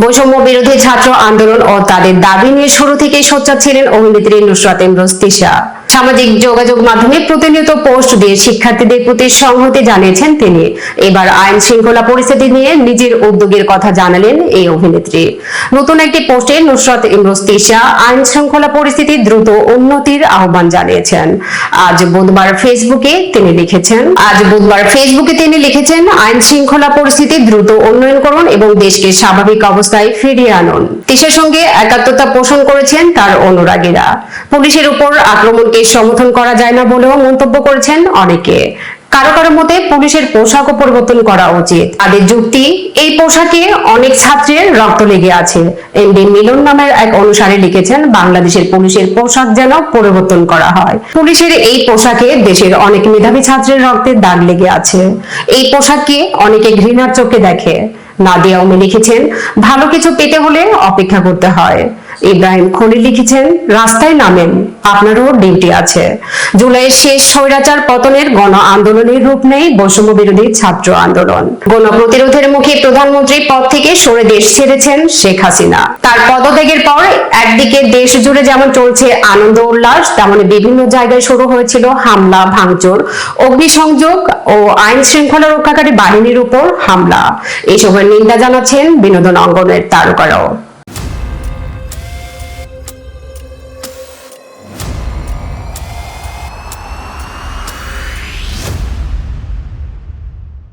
বৈষম্য বিরোধী ছাত্র আন্দোলন ও তাদের দাবি নিয়ে শুরু থেকেই সোচ্চার ছিলেন অভিনেত্রী নুসরাত ইমরোজ তিশা। সামাজিক যোগাযোগ মাধ্যমে প্রতিনিয়ত পোস্ট দিয়ে শিক্ষার্থীদের প্রতি সংহতি জানিয়েছেন তিনি। এবার আইন শৃঙ্খলা পরিস্থিতি নিয়ে নিজের উদ্যোগের কথা জানালেন এই অভিনেত্রী। নতুন একটি পোস্টে নুসরত ইমরোজ আইন শৃঙ্খলা পরিস্থিতি দ্রুত উন্নতির আহ্বান জানিয়েছেন। আজ বুধবার ফেসবুকে তিনি লিখেছেন, আজ বুধবার ফেসবুকে তিনি লিখেছেন, আইন শৃঙ্খলা পরিস্থিতি দ্রুত উন্নয়ন করুন এবং দেশকে স্বাভাবিক অবস্থায় ফিরিয়ে আনুন। দেশের সঙ্গে একাত্মতা পোষণ করেছেন তার অনুরাগীরা। পুলিশের উপর আক্রমণকে সমর্থন করা যায় না বলেও মন্তব্য করেছেন অনেকে। কারও কারও মতে পুলিশের পোশাকও পরিবর্তন করা উচিত। তাদের যুক্তি, এই পোশাকে অনেক ছাত্রের রক্ত লেগে আছে। এমডি মিলন নামের এক অনুসারে লিখেছেন, বাংলাদেশের পুলিশের পোশাক যেন পরিবর্তন করা হয়। পুলিশের এই পোশাকে দেশের অনেক মেধাবী ছাত্রের রক্তের দাগ লেগে আছে। এই পোশাককে অনেকে ঘৃণার চোখে দেখে। নাদিয়া উমি লিখেছেন, ভালো কিছু পেতে হলে অপেক্ষা করতে হয়। ইব্রাহিম খলিল লিখেছেন, রাস্তায় নামেন, আপনারও ডিউটি আছে। জুলাইয়ের শেষ স্বৈরাচার পতনের গণ আন্দোলনের রূপ নেই বৈষম্য বিরোধী ছাত্র আন্দোলন। গণ প্রতিরোধের মুখে প্রধানমন্ত্রী পদ থেকে সরে দেশ ছেড়েছেন শেখ হাসিনা। তার পদত্যাগের পর একদিকে দেশ জুড়ে যেমন চলছে আনন্দ উল্লাস, তেমন বিভিন্ন জায়গায় শুরু হয়েছিল হামলা, ভাঙচুর, অগ্নিসংযোগ ও আইন শৃঙ্খলা রক্ষাকারী বাহিনীর উপর হামলা। এসবের নিন্দা জানাচ্ছেন বিনোদন অঙ্গনের তারকারাও।